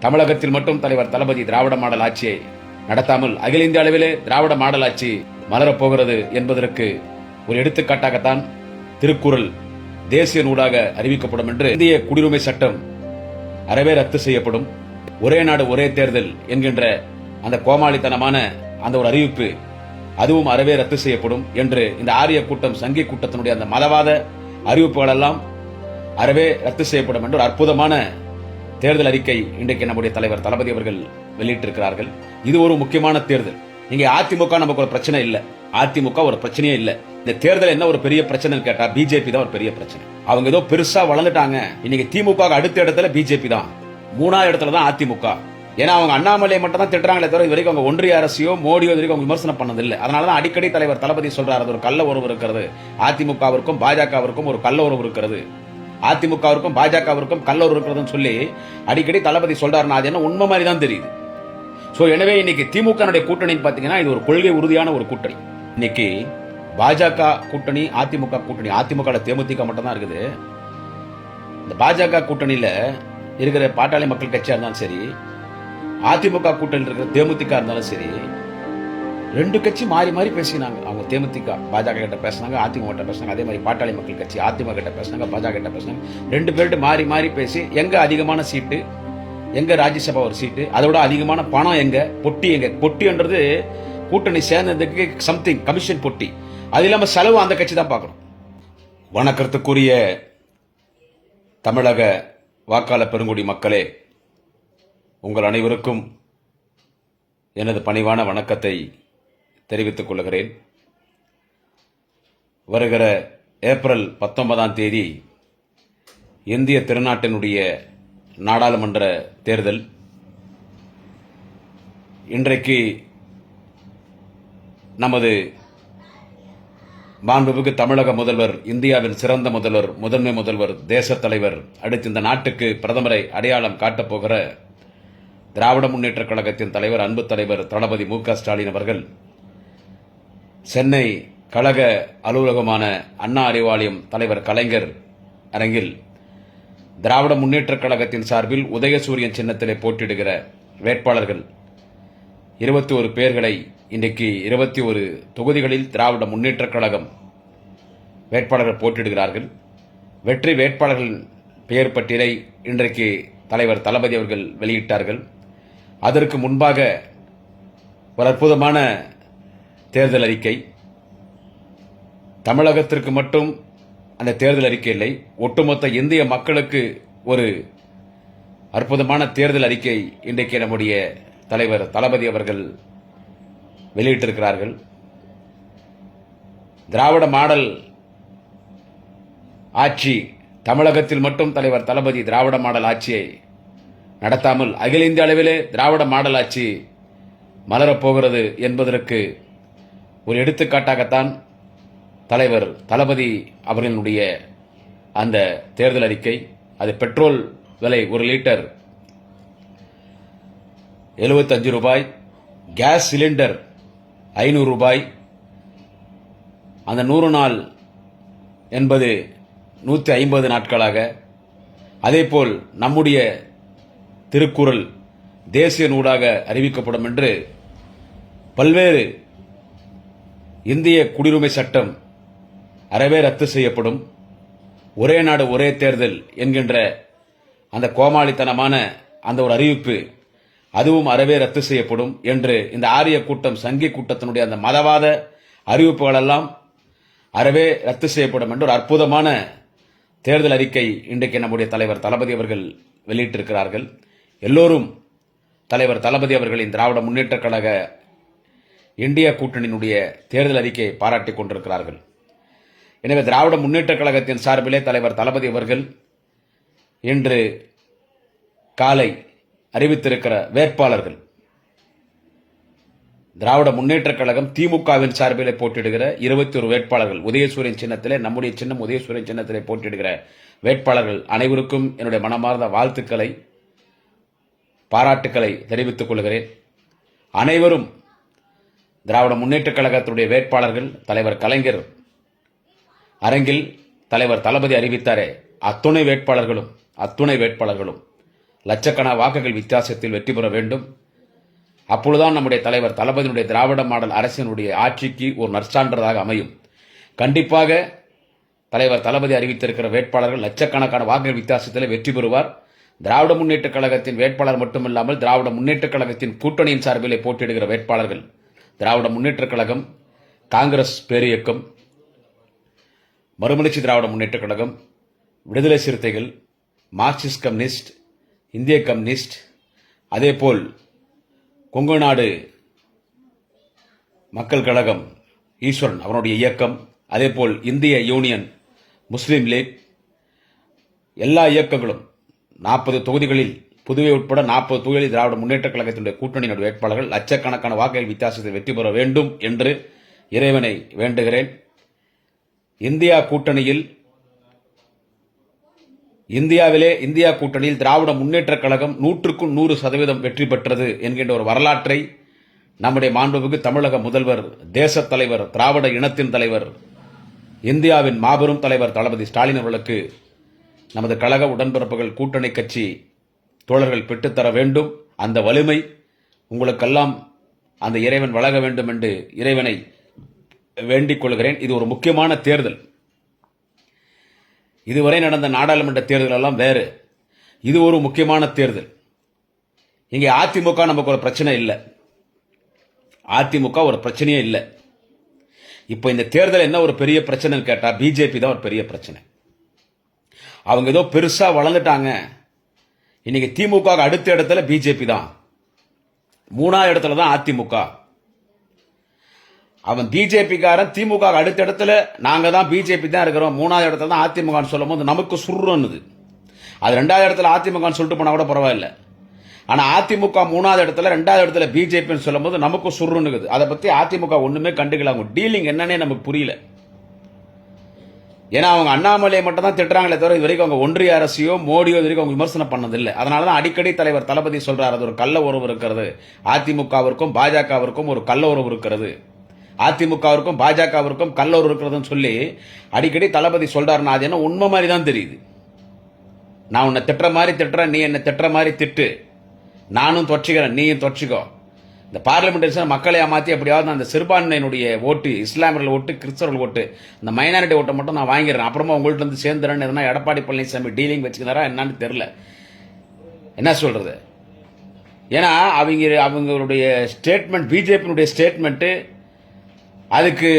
தமிழகத்தில் மட்டும் தலைவர் தளபதி திராவிட மாடல் ஆட்சியை நடத்தாமல் அகில இந்திய அளவிலே திராவிட மாடல் ஆட்சி மலரப் போகிறது என்பதற்கு ஒரு எடுத்துக்காட்டாகத்தான் திருக்குறள் தேசிய நூலாக அறிவிக்கப்படும் என்று இந்திய குடியுரிமை சட்டம் அறவே ரத்து செய்யப்படும். ஒரே நாடு ஒரே தேர்தல் என்கின்ற அந்த கோமாளித்தனமான அந்த ஒரு அறிவிப்பு அதுவும் அறவே ரத்து செய்யப்படும் என்று இந்த ஆரிய கூட்டம் சங்கி கூட்டத்தினுடைய அந்த மதவாத அறிவிப்புகள் எல்லாம் அறவே ரத்து செய்யப்படும் என்று ஒரு அற்புதமான தேர்தல் அறிக்கை இன்றைக்கு நம்முடைய தலைவர் தளபதி அவர்கள் வெளியிட்டிருக்கிறார்கள். இது ஒரு முக்கியமான தேர்தல். இங்க அதிமுக நமக்கு ஒரு பிரச்சனை இல்ல. அதிமுக ஒரு பிரச்சனையே இல்ல. இந்த தேர்தல் என்ன ஒரு பெரிய பிரச்சனைன்னு கேட்டா பிஜேபி தான் ஒரு பெரிய பிரச்சனை. அவங்க ஏதோ பெருசா வளர்ந்துட்டாங்க. இன்னைக்கு திமுக அடுத்த இடத்துல பிஜேபி தான். மூணாவது இடத்துல தான் அதிமுக. ஏன்னா அவங்க அண்ணாமலையை மட்டும் தான் திட்டுறாங்களே தவிர இது வரைக்கும் அவங்க ஒன்றிய அரசியோ மோடியோ இது வரைக்கும் அவங்க விமர்சனம் பண்ணது இல்லை அதனால தான் அடிக்கடி தலைவர் தளபதி சொல்றாரு. ஒரு கள்ள உறவு இருக்கிறது. அதிமுகவிற்கும் பாஜகவிற்கும் ஒரு கள்ள உறவு இருக்கிறது. அதிமுகவிற்கும் பாஜகவிற்கும் கல்லூர் இருக்கிறதுன்னு சொல்லி அடிக்கடி தளபதி சொல்றாருன்னா அது என்ன? உண்மை மாதிரி தான் தெரியுது. ஸோ எனவே இன்னைக்கு திமுக கூட்டணின்னு பார்த்தீங்கன்னா இது ஒரு கொள்கை உறுதியான ஒரு கூட்டணி. இன்னைக்கு பாஜக கூட்டணி அதிமுக கூட்டணி அதிமுக தேமுதிக மட்டும்தான் இருக்குது. இந்த பாஜக கூட்டணியில் இருக்கிற பாட்டாளி மக்கள் கட்சியாக இருந்தாலும் சரி அதிமுக கூட்டணியில் இருக்கிற தேமுதிக இருந்தாலும் சரி ரெண்டு கட்சி மாறி மாறி பேசினாங்க. அவங்க தேமுதிக பாஜக கிட்ட பேசினாங்க அதிமுக கிட்ட பேசினாங்க அதே மாதிரி பாட்டாளி மக்கள் கட்சி அதிமுக கிட்ட பேசினாங்க பாஜக கிட்ட பேசினாங்க. ரெண்டு பேர்கிட்ட மாறி மாறி பேசி எங்க அதிகமான சீட்டு எங்க ராஜ்யசபா ஒரு சீட்டு அதோட அதிகமான பணம் எங்க பொட்டி எங்க? பொட்டின்றது கூட்டணி சேர்ந்ததுக்கு சம்திங் கமிஷன் பொட்டி. அது இல்லாமல் செலவு அந்த கட்சி தான் பார்க்கணும். வணக்கத்துக்குரிய தமிழக வாக்காளர் பெருங்குடி மக்களே உங்கள் அனைவருக்கும் எனது பணிவான வணக்கத்தை தெரிவித்துக் கொள்கிறேன். வருகிற ஏப்ரல் பத்தொன்பதாம் தேதி இந்திய திருநாட்டினுடைய நாடாளுமன்ற தேர்தல். இன்றைக்கு நமது மாண்புமிகு தமிழக முதல்வர் இந்தியாவின் சிறந்த முதல்வர் முதன்மை முதல்வர் தேசத் தலைவர் அடுத்து இந்த நாட்டுக்கு பிரதமரை அடையாளம் காட்டப் போகிற திராவிட முன்னேற்றக் கழகத்தின் தலைவர் அன்பு தலைவர் தளபதி மு க ஸ்டாலின் அவர்கள் சென்னை கழக அலுவலகமான அண்ணா அறிவாலயம் தலைவர் கலைஞர் அரங்கில் திராவிட முன்னேற்றக் கழகத்தின் சார்பில் உதயசூரியன் சின்னத்திலே போட்டியிடுகிற வேட்பாளர்கள் இருபத்தி ஒரு பேர்களை இன்றைக்கு இருபத்தி ஒரு தொகுதிகளில் திராவிட முன்னேற்றக் கழகம் வேட்பாளர்கள் போட்டியிடுகிறார்கள். வெற்றி வேட்பாளர்கள் பெயர் பட்டியலை இன்றைக்கு தலைவர் தளபதி அவர்கள் வெளியிட்டார்கள். அதற்கு முன்பாக ஒரு அற்புதமான தேர்தல் அறிக்கை. தமிழகத்திற்கு மட்டும் அந்த தேர்தல் அறிக்கை இல்லை. ஒட்டுமொத்த இந்திய மக்களுக்கு ஒரு அற்புதமான தேர்தல் அறிக்கை இன்றைக்கு நம்முடைய தலைவர் தளபதி அவர்கள் வெளியிட்டிருக்கிறார்கள். திராவிட மாடல் ஆட்சி தமிழகத்தில் மட்டும் தலைவர் தளபதி திராவிட மாடல் ஆட்சியை நடத்தாமல் அகில இந்திய அளவிலே திராவிட மாடல் ஆட்சி மலரப் போகிறது என்பதற்கு ஒரு எடுத்துக்காட்டாகத்தான் தலைவர் தளபதி அவர்களுடைய அந்த தேர்தல் அறிக்கை. அது பெட்ரோல் விலை ஒரு லிட்டர் 75 ரூபாய் கேஸ் சிலிண்டர் ஐநூறு ரூபாய். அந்த நூறு நாள் என்பது நூற்றி ஐம்பது நாட்களாக. அதேபோல் நம்முடைய திருக்குறள் தேசிய நூலாக அறிவிக்கப்படும் என்று பல்வேறு இந்திய குடியுரிமை சட்டம் அறவே ரத்து செய்யப்படும். ஒரே நாடு ஒரே தேர்தல் என்கின்ற அந்த கோமாளித்தனமான அந்த ஒரு அறிவிப்பு அதுவும் அறவே ரத்து செய்யப்படும் என்று இந்த ஆரிய கூட்டம் சங்கி கூட்டத்தினுடைய அந்த மதவாத அறிவிப்புகளெல்லாம் அறவே ரத்து செய்யப்படும் என்று ஒரு அற்புதமான தேர்தல் அறிக்கை இன்றைக்கு நம்முடைய தலைவர் தளபதி அவர்கள் வெளியிட்டிருக்கிறார்கள். எல்லோரும் தலைவர் தளபதி அவர்களின் திராவிட முன்னேற்றக் கழக இந்தியா கூட்டணியினுடைய தேர்தல் அறிக்கையை பாராட்டிக் கொண்டிருக்கிறார்கள். எனவே திராவிட முன்னேற்றக் கழகத்தின் சார்பிலே தலைவர் தளபதி அவர்கள் இன்று காலை அறிவித்திருக்கிற வேட்பாளர்கள் திராவிட முன்னேற்றக் கழகம் திமுகவின் சார்பிலே போட்டியிடுகிற இருபத்தி ஒரு வேட்பாளர்கள் உதயசூரியன் சின்னத்திலே நம்முடைய சின்னம் உதயசூரியன் சின்னத்திலே போட்டியிடுகிற வேட்பாளர்கள் அனைவருக்கும் என்னுடைய மனமார்ந்த வாழ்த்துக்களை பாராட்டுக்களை தெரிவித்துக் கொள்கிறேன். அனைவரும் திராவிட முன்னேற்றக் கழகத்தினுடைய வேட்பாளர்கள் தலைவர் கலைஞர் அரங்கில் தலைவர் தளபதி அறிவித்தாரே அத்துணை வேட்பாளர்களும் அத்துணை வேட்பாளர்களும் லட்சக்கண வாக்குகள் வித்தியாசத்தில் வெற்றி பெற வேண்டும். அப்பொழுதுதான் நம்முடைய தலைவர் தளபதியினுடைய திராவிட மாடல் அரசினுடைய ஆட்சிக்கு ஒரு நற்சான்றதாக அமையும். கண்டிப்பாக தலைவர் தளபதி அறிவித்திருக்கிற வேட்பாளர்கள் லட்சக்கணக்கான வாக்குகள் வித்தியாசத்தில் வெற்றி பெறுவார். திராவிட முன்னேற்றக் கழகத்தின் வேட்பாளர் மட்டுமில்லாமல் திராவிட முன்னேற்றக் கழகத்தின் கூட்டணியின் சார்பிலே போட்டியிடுகிற வேட்பாளர்கள் திராவிட முன்னேற்றக் கழகம் காங்கிரஸ் பேரியக்கம் மறுமலர்ச்சி திராவிட முன்னேற்றக் கழகம் விடுதலை சிறுத்தைகள் மார்க்சிஸ்ட் கம்யூனிஸ்ட் இந்திய கம்யூனிஸ்ட் அதேபோல் கொங்கு நாடு மக்கள் கழகம் ஈஸ்வரன் அவனுடைய இயக்கம் அதேபோல் இந்திய யூனியன் முஸ்லீம் லீக் எல்லா இயக்கங்களும் நாற்பது தொகுதிகளில் புதுவை உட்பட நாற்பது தொகுதிகளில் திராவிட முன்னேற்றக் கழகத்தினுடைய கூட்டணியினுடைய வேட்பாளர்கள் லட்சக்கணக்கான வாக்குகள் வித்தியாசத்தில் வெற்றி பெற வேண்டும் என்று இறைவனை வேண்டுகிறேன். இந்தியா கூட்டணியில் இந்தியாவிலே இந்தியா கூட்டணியில் திராவிட முன்னேற்றக் கழகம் நூற்றுக்கும் நூறு சதவீதம் வெற்றி பெற்றது என்கின்ற ஒரு வரலாற்றை நம்முடைய மாண்புமிகு தமிழக முதல்வர் தேசத் தலைவர் திராவிட இனத்தின் தலைவர் இந்தியாவின் மாபெரும் தலைவர் தளபதி ஸ்டாலின் அவர்களுக்கு நமது கழக உடன்பிறப்புகள் கூட்டணி கட்சி தோழர்கள் பெற்றுத்தர வேண்டும். அந்த வலிமை உங்களுக்கெல்லாம் அந்த இறைவன் வழங்க வேண்டும் என்று இறைவனை வேண்டிக் கொள்கிறேன். இது ஒரு முக்கியமான தேர்தல். இதுவரை நடந்த நாடாளுமன்ற தேர்தல் எல்லாம் வேறு. இது ஒரு முக்கியமான தேர்தல். இங்கே அதிமுக நமக்கு ஒரு பிரச்சனை இல்லை. அதிமுக ஒரு பிரச்சனையே இல்லை. இப்போ இந்த தேர்தல் என்ன ஒரு பெரிய பிரச்சனைன்னு கேட்டால் பிஜேபி தான் ஒரு பெரிய பிரச்சனை. அவங்க ஏதோ பெருசாக வளர்ந்துட்டாங்க. இன்னைக்கு திமுக அடுத்த இடத்துல பிஜேபி தான். மூணாவது இடத்துல தான் அதிமுக அவன் பிஜேபிக்காரன் திமுக அடுத்த இடத்துல நாங்கள் தான் பிஜேபி தான் இருக்கிறோம். மூணாவது இடத்துல தான் அதிமுகன்னு சொல்லும் போது நமக்கு சுருன்னுது. அது ரெண்டாவது இடத்துல அதிமுகன்னு சொல்லிட்டு போனால் கூட பரவாயில்ல. ஆனால் அதிமுக மூணாவது இடத்துல ரெண்டாவது இடத்துல பிஜேபின்னு சொல்லும் போது நமக்கு சுருன்னுக்குது. அதை பற்றி அதிமுக ஒன்றுமே கண்டுக்கல. அவங்க டீலிங் என்னன்னே நமக்கு புரியல. ஏன்னா அவங்க அண்ணாமலையை மட்டும் தான் திட்டுறாங்களே தவிர இது வரைக்கும் அவங்க ஒன்றிய அரசியோ மோடியோ இது வரைக்கும் அவங்க விமர்சனம் பண்ணதில்லை. அதனால தான் அடிக்கடி தலைவர் தளபதி சொல்கிறார் அது ஒரு கள்ள உறவு இருக்கிறது. அதிமுகவிற்கும் பாஜகவிற்கும் ஒரு கள்ள உறவு இருக்கிறது. அதிமுகவிற்கும் பாஜகவிற்கும் கள்ள உறவு இருக்கிறதுன்னு சொல்லி அடிக்கடி தளபதி சொல்றாருன்னா அது என்ன உண்மை மாதிரி தான் தெரியுது. நான் உன்னை திட்டுற மாதிரி திட்டுறேன் நீ என்னை திட்டுற மாதிரி திட்டு. நானும் தொற்றிக்கிறேன் நீயும் தொற்றிக்கோ இந்த பார்லிமெண்ட் மக்களை ஏமாத்தி எப்படியாவது அந்த சிறுபான்மையினுடைய ஓட்டு இஸ்லாமியர்கள் ஓட்டு கிறிஸ்தவர்கள் ஓட்டு இந்த மைனாரிட்டி ஓட்டை மட்டும் நான் வாங்கிடுறேன். அப்புறமா உங்கள்கிட்ட இருந்து சேர்ந்துறேன்னு எதனா எடப்பாடி பழனிசாமி டீலிங் வச்சுக்கிறாரா என்னன்னு தெரியல. என்ன சொல்றது? ஏன்னா அவங்க அவங்களுடைய ஸ்டேட்மெண்ட் பிஜேபியினுடைய ஸ்டேட்மெண்ட்டு அதுக்கு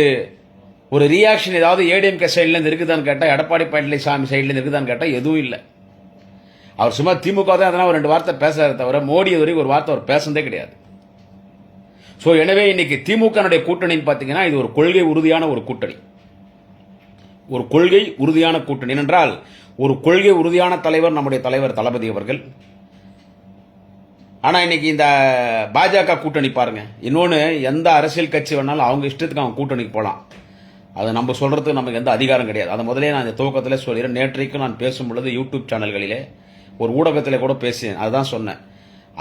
ஒரு ரியாக்ஷன் ஏதாவது ஏடிஎம்கே சைட்லேருந்து இருக்குதான்னு கேட்டால் எடப்பாடி பழனிசாமி சைட்லேருந்து இருக்குதான்னு கேட்டால் எதுவும் இல்லை. அவர் சும்மா திமுக தான் அதனால் ஒரு ரெண்டு வார்த்தை பேசுறதை தவிர மோடி வரைக்கும் ஒரு வார்த்தை அவர் பேசுனதே கிடையாது. ஸோ எனவே இன்னைக்கு திமுகனுடைய கூட்டணின்னு பார்த்தீங்கன்னா இது ஒரு கொள்கை உறுதியான ஒரு கூட்டணி. ஒரு கொள்கை உறுதியான கூட்டணி. என்றால் ஒரு கொள்கை உறுதியான தலைவர் நம்முடைய தலைவர் தளபதி அவர்கள். ஆனால் இன்னைக்கு இந்த பாஜக கூட்டணி பாருங்க. இன்னொன்று எந்த அரசியல் கட்சி வேணாலும் அவங்க இஷ்டத்துக்கு அவங்க கூட்டணிக்கு போகலாம் அதை நம்ம சொல்கிறதுக்கு நமக்கு எந்த அதிகாரம் கிடையாது. அதை முதலே நான் இந்த துவக்கத்தில் சொல்கிறேன் நேற்றைக்கு நான் பேசும் பொழுது யூடியூப் சேனல்களிலே ஒரு ஊடகத்திலே கூட பேசினேன். அதுதான் சொன்னேன்.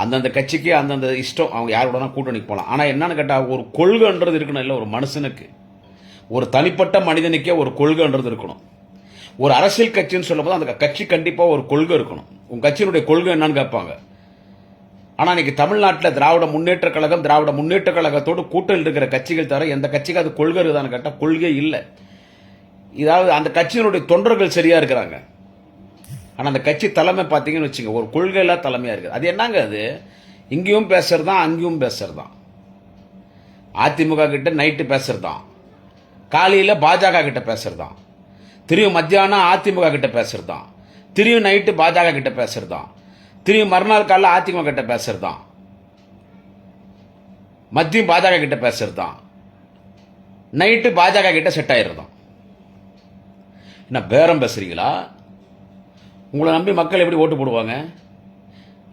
அந்தந்த கட்சிக்கு அந்தந்த இஷ்டம் அவங்க யாரோடனா கூட்டணிக்கு போகலாம் ஆனால் என்னன்னு கேட்டால் ஒரு கொள்கைன்றது இருக்கணும் இல்லை ஒரு மனுஷனுக்கு. ஒரு தனிப்பட்ட மனிதனுக்கே ஒரு கொள்கைன்றது இருக்கணும். ஒரு அரசியல் கட்சின்னு சொல்லும்போது அந்த கட்சி கண்டிப்பாக ஒரு கொள்கை இருக்கணும். உங்கள் கட்சியினுடைய கொள்கை என்னன்னு கேட்பாங்க. ஆனால் இன்னைக்கு தமிழ்நாட்டில் திராவிட முன்னேற்ற கழகம் திராவிட முன்னேற்ற கழகத்தோடு கூட்டணியில் இருக்கிற கட்சிகள் தவிர எந்த கட்சிக்கு அது கொள்கை இருக்குதான்னு கேட்டால் கொள்கை இல்லை. இதாவது அந்த கட்சியினுடைய தொண்டர்கள் சரியாக இருக்கிறாங்க. ஆனால் அந்த கட்சி தலைமை பார்த்தீங்கன்னு வச்சுங்க ஒரு கொள்கையில தலைமையாக இருக்குது. அது என்னங்க அது? இங்கேயும் பேசுறதுதான் அங்கேயும் பேசுறதுதான். அதிமுக கிட்ட நைட்டு பேசுறதுதான். காலையில் பாஜக கிட்ட பேசுறதுதான். திரும்ப மத்தியானம் அதிமுக கிட்ட பேசுறதுதான். திரும்ப நைட்டு பாஜக கிட்ட பேசுகிறது தான் திரும்ப மறுநாள் காலையில் அதிமுக கிட்ட பேசுறதுதான். மதியம் பாஜக கிட்ட பேசுகிறது தான் நைட்டு பாஜக கிட்ட செட் ஆயிடுறதும் என்ன பேரம் பேசுறீங்களா? உங்களை நம்பி மக்கள் எப்படி ஓட்டு போடுவாங்க?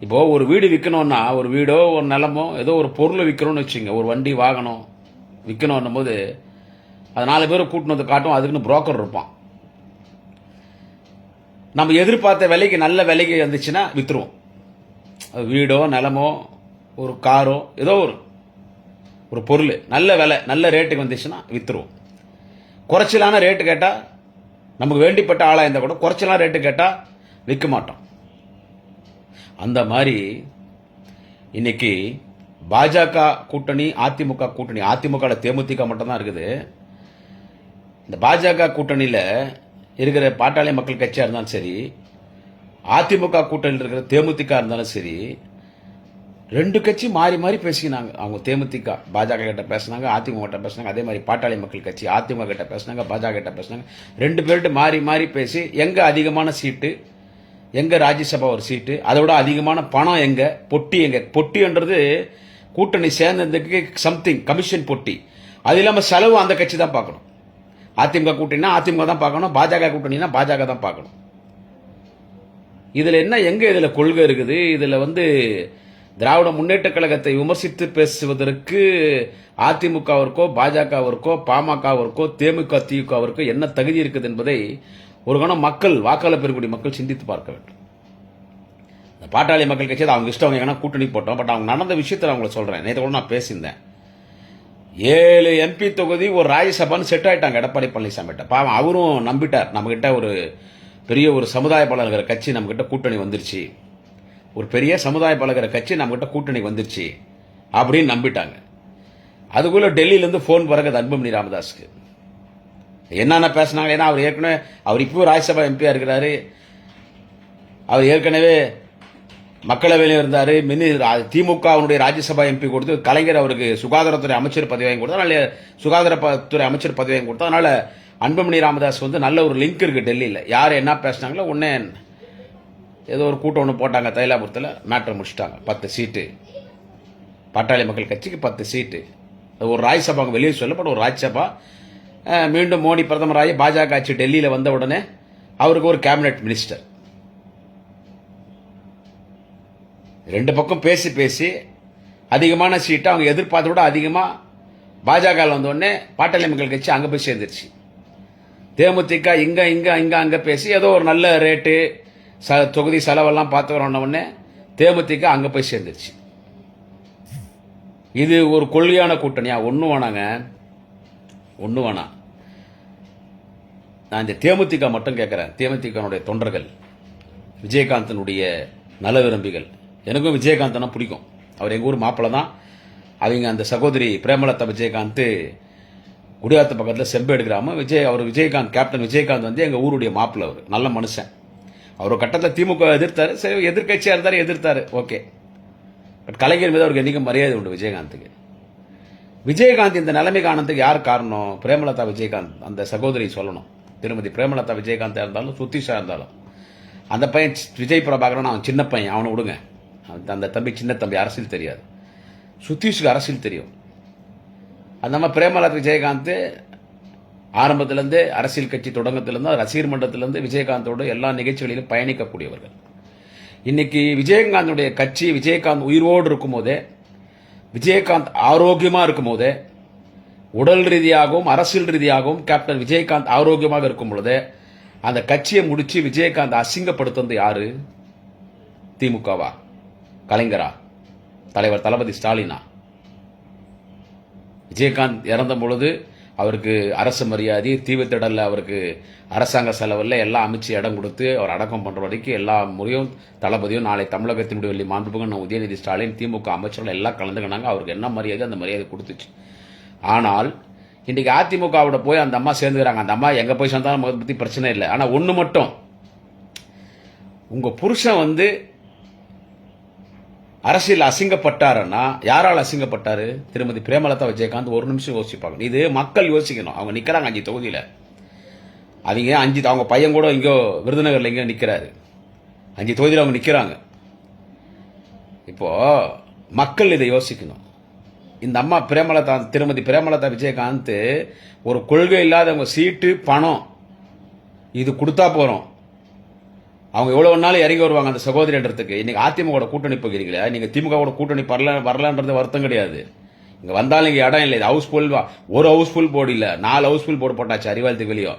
இப்போ ஒரு வீடு விற்கணும்னா ஒரு வீடோ ஒரு நிலமோ ஏதோ ஒரு பொருளை விற்கணும்னு வச்சுங்க ஒரு வண்டி வாகனம் விற்கணும் போது அது நாலு பேர் கூட்டினு வந்து காட்டும் அதுக்குன்னு புரோக்கர் இருப்பான். நம்ம எதிர்பார்த்த விலைக்கு நல்ல விலைக்கு வந்துச்சுன்னா விற்றுருவோம் அது வீடோ நிலமோ ஒரு காரோ ஏதோ ஒரு ஒரு பொருள் நல்ல விலை நல்ல ரேட்டுக்கு வந்துச்சுன்னா விற்றுருவோம் குறைச்சலான ரேட்டு கேட்டால் நமக்கு வேண்டிப்பட்ட ஆளாக இருந்தால் கூட குறைச்சலான ரேட்டு கேட்டால் விற்க மாட்டோம் அந்த மாதிரி இன்னைக்கு பாஜக கூட்டணி அதிமுக கூட்டணி அதிமுக தேமுதிக மட்டும்தான் இருக்குது. இந்த பாஜக கூட்டணியில் இருக்கிற பாட்டாளி மக்கள் கட்சியாக இருந்தாலும் சரி அதிமுக கூட்டணியில் இருக்கிற தேமுதிக இருந்தாலும் சரி ரெண்டு கட்சி மாறி மாறி பேசிக்கினாங்க. அவங்க தேமுதிக பாஜக கிட்ட பேசினாங்க அதிமுக கிட்ட பேசினாங்க அதே மாதிரி பாட்டாளி மக்கள் கட்சி அதிமுக கிட்ட பேசினாங்க பாஜக கிட்ட பேசினாங்க. ரெண்டு பேர்கிட்ட மாறி மாறி பேசி எங்கே அதிகமான சீட்டு எங்கே ராஜ்யசபா ஒரு சீட்டு? அதை விட அதிகமான பணம் எங்கே? பொட்டி எங்கே? பொட்டின்றது கூட்டணி சேர்ந்ததுக்கு சம்திங் கமிஷன் பொட்டி. அது இல்லாமல் செலவு அந்த கட்சி தான் பார்க்கணும். அதிமுக கூட்டணினா அதிமுக தான் பார்க்கணும் பாஜக கூட்டணினா பாஜக தான் பார்க்கணும். இதில் என்ன எங்கே இதில் கொள்கை இருக்குது? இதில் வந்து திராவிட முன்னேற்ற கழகத்தை விமர்சித்து பேசுவதற்கு அதிமுகவிற்கோ பாஜகவிற்கோ பாமகவிற்கோ தேமுக திமுகவிற்கோ என்ன தகுதி இருக்குது என்பதை ஒரு கணம் மக்கள் வாக்காளர் பெறக்கூடிய மக்கள் சிந்தித்து பார்க்க வேண்டும். இந்த பாட்டாளி மக்கள் கட்சி அவங்க இஷ்டம் அவங்க எங்கன்னா கூட்டணி போட்டோம். பட் அவங்க நடந்த விஷயத்தில் அவங்கள சொல்றேன். நேற்று கூட நான் பேசியிருந்தேன். ஏழு எம்பி தொகுதி ஒரு ராஜ்யசபான்னு செட் ஆயிட்டாங்க எடப்பாடி பழனிசாமி கிட்ட பாவம் அவரும் நம்பிட்டார். நம்ம கிட்ட ஒரு பெரிய ஒரு சமுதாய பலகிற கட்சி நம்ம கிட்ட கூட்டணி வந்துருச்சு. ஒரு பெரிய சமுதாய பலகிற கட்சி நம்ம கிட்ட கூட்டணி வந்துருச்சு அப்படின்னு நம்பிட்டாங்க. அதுக்குள்ளே டெல்லியிலேருந்து ஃபோன் பிறகு வரது அன்புமணி ராமதாஸ்க்கு. என்னென்ன பேசினாங்க? ஏன்னா அவர் ஏற்கனவே அவர் இப்போ ராஜ்யசபா எம்பியாக இருக்கிறாரு. அவர் ஏற்கனவே மக்களவையில் இருந்தார். மினி திமுகவுடைய ராஜ்யசபா எம்பி கொடுத்து கலைஞர் அவருக்கு சுகாதாரத்துறை அமைச்சர் பதவி வாங்கி கொடுத்தா அதனால சுகாதாரத்துறை அமைச்சர் பதவி வாங்கி கொடுத்தா அதனால் அன்புமணி ராமதாஸ் வந்து நல்ல ஒரு லிங்க் இருக்குது டெல்லியில். யார் என்ன பேசினாங்களோ உடனே ஏதோ ஒரு கூட்டம் ஒன்று போட்டாங்க தைலாபுரத்தில். மேட்ரு முடிச்சிட்டாங்க. பத்து சீட்டு பட்டாளி மக்கள் கட்சிக்கு பத்து சீட்டு அது ஒரு ராஜ்யசபா வெளியே சொல்லப்பட்ட ஒரு ராஜ்யசபா. மீண்டும் மோடி பிரதமராகி பாஜக ஆட்சி டெல்லியில் வந்த உடனே அவருக்கு ஒரு கேபினெட் மினிஸ்டர் ரெண்டு பக்கம் பேசி பேசி அதிகமான சீட்டை அவங்க எதிர்பார்த்த விட அதிகமாக பாஜக வந்தோடனே பாட்டாளி மக்கள் கட்சி அங்கே போய் சேர்ந்துருச்சு. தேமுதிக இங்கே இங்கே இங்கே அங்கே பேசி ஏதோ ஒரு நல்ல ரேட்டு ச தொகுதி செலவெல்லாம் பார்த்து வரணும் தேமுதிக அங்கே போய் சேர்ந்துருச்சு. இது ஒரு கொள்கையான கூட்டணியா? ஒன்றும் வேணாங்க. ஒன்றும் வேணாம். நான் இந்த தேமுதிக மட்டும் கேட்குறேன் தேமுதிகனுடைய தொண்டர்கள் விஜயகாந்தனுடைய நல விரும்பிகள் எனக்கும் விஜயகாந்தனா பிடிக்கும். அவர் எங்கள் ஊர் மாப்பிள்ளை தான். அவங்க அந்த சகோதரி பிரேமலதா விஜயகாந்த் குடியாத்த பக்கத்தில் செம்பேடு கிராமம் விஜய் அவர் விஜயகாந்த் கேப்டன் விஜயகாந்த் வந்து எங்கள் ஊருடைய மாப்பிள்ளை அவர். நல்ல மனுஷன். அவர் கட்டத்தில் திமுக எதிர்த்தார். சரி எதிர்க்கட்சியாக இருந்தார் எதிர்த்தார். ஓகே. பட் கலைஞர் மீது அவருக்கு என்றைக்கும் மரியாதை உண்டு விஜயகாந்துக்கு. விஜயகாந்த் இந்த நிலைமை காரணத்துக்கு யார் காரணம்? பிரேமலதா விஜயகாந்த். அந்த சகோதரி சொல்லணும். திருமதி பிரேமலதா விஜயகாந்தாக இருந்தாலும் சுத்தீஷா இருந்தாலும். அந்த பையன் விஜய் பிரபாகரன் அவன் சின்ன பையன் அவனை விடுங்க. அந்த- அந்த தம்பி சின்ன தம்பி அரசியல் தெரியாது. சுத்தீஷுக்கு அரசியல் தெரியும். அந்த மாதிரி பிரேமலதா விஜயகாந்த் ஆரம்பத்திலேருந்து அரசியல் கட்சி தொடங்கத்திலேருந்து ரசிகர் மன்றத்திலேருந்து விஜயகாந்தோட எல்லா நிகழ்ச்சிகளிலும் பயணிக்கக்கூடியவர்கள். இன்னைக்கு விஜயகாந்தனுடைய கட்சி விஜயகாந்த் உயிரோடு இருக்கும் போதே விஜயகாந்த் ஆரோக்கியமாக இருக்கும் போதே உடல் ரீதியாகவும் அரசியல் ரீதியாகவும் கேப்டன் விஜயகாந்த் ஆரோக்கியமாக இருக்கும் பொழுதே அந்த கட்சியை முடிச்சு விஜயகாந்த் அசிங்கப்படுத்துனது யாரு? திமுகவா? கலைஞரா? தலைவர் தளபதி ஸ்டாலினா? விஜயகாந்த் இறந்த பொழுது அவருக்கு அரசு மரியாதை தீவுத்திடலில் அவருக்கு அரசாங்க செலவில் எல்லாம் அமைச்சு இடம் கொடுத்து அவர் அடக்கம் பண்ணுற வரைக்கும் எல்லா முறையும் தளபதியும் நாளை தமிழகத்தினுடைய வெள்ளி மாண்புமிகு உதயநிதி ஸ்டாலின் திமுக அமைச்சர்கள் எல்லாம் கலந்துக்கினாங்க. அவருக்கு என்ன மரியாதை அந்த மரியாதை கொடுத்துச்சு. ஆனால் இன்றைக்கி அதிமுகவோட போய் அந்த அம்மா சேர்ந்துக்கிறாங்க. அந்த அம்மா எங்கே போய் சேர்ந்தாலும் அதை பற்றி பிரச்சனை இல்லை. ஆனால் ஒன்று மட்டும். உங்கள் புருஷன் வந்து அரசியல் அசிங்கப்பட்டாருன்னா யாரால் அசிங்கப்பட்டாரு? திருமதி பிரேமலதா விஜயகாந்த் ஒரு நிமிஷம் யோசிப்பாங்க. இது மக்கள் யோசிக்கணும். அவங்க நிற்கிறாங்க அஞ்சு தொகுதியில். அவங்க அஞ்சு அவங்க பையன் கூட இங்கோ விருதுநகரில் இங்கே நிற்கிறாரு அஞ்சு தொகுதியில் அவங்க நிற்கிறாங்க இப்போ மக்கள் இதை யோசிக்கணும். இந்த அம்மா பிரேமலதா திருமதி பிரேமலதா விஜயகாந்த் ஒரு கொள்கை இல்லாதவங்க சீட்டு பணம் இது கொடுத்தா போகிறோம் அவங்க எவ்வளோ நாள் இறங்கி வருவாங்க அந்த சகோதரின்றதுக்கு. இன்றைக்கி அதிமுக கூட்டணி போகிறீங்களா? நீங்கள் திமுகவோட கூட்டணி வரல வரலன்றது வருத்தம் கிடையாது. இங்கே வந்தாலும் இங்கே இடம் இல்லை. இது ஹவுஸ்ஃபுல் ஒரு ஹவுஸ்ஃபுல் போர்டு இல்லை. நாலு ஹவுஸ்ஃபுல் போர்டு போட்டாச்சு அறிவாளத்துக்கு வெளியோ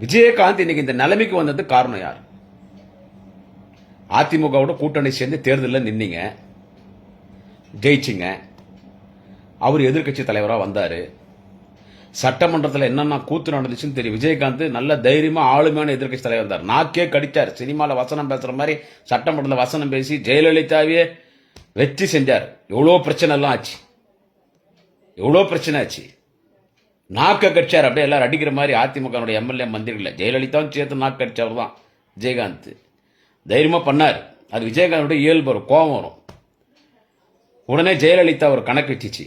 விஜயகாந்த் இன்னைக்கு இந்த நிலைமைக்கு வந்தது காரணம் யார்? அதிமுகவோட கூட்டணி சேர்ந்து தேர்தலில் நின்னீங்க. ஜெயிச்சிங்க. அவர் எதிர்க்கட்சி தலைவராக வந்தார். சட்டமன்றத்தில் என்னென்ன கூத்து நடந்துச்சுன்னு தெரியும். விஜயகாந்த் நல்ல தைரியமாக ஆளுமையான எதிர்க்கட்சி தலைவர் இருந்தார் நாக்கே கடித்தார் சினிமாவில் வசனம் பேசுகிற மாதிரி சட்டமன்றத்தில் வசனம் பேசி ஜெயலலிதாவே வெற்றி செஞ்சார். எவ்வளோ பிரச்சனை எல்லாம் ஆச்சு. எவ்வளோ பிரச்சனை ஆச்சு. நாக்க கட்சியார் அப்படியே எல்லாரும் அடிக்கிற மாதிரி அதிமுகனுடைய எம்எல்ஏ மந்திரிகள் ஜெயலலிதாவும் சேர்த்து நாக்கு கடிச்சவர் தான் விஜயகாந்த். தைரியமாக பண்ணார். அது விஜயகாந்தோட இயல்பு வரும் கோபம் வரும். உடனே ஜெயலலிதா ஒரு கணக்கு வச்சுச்சு.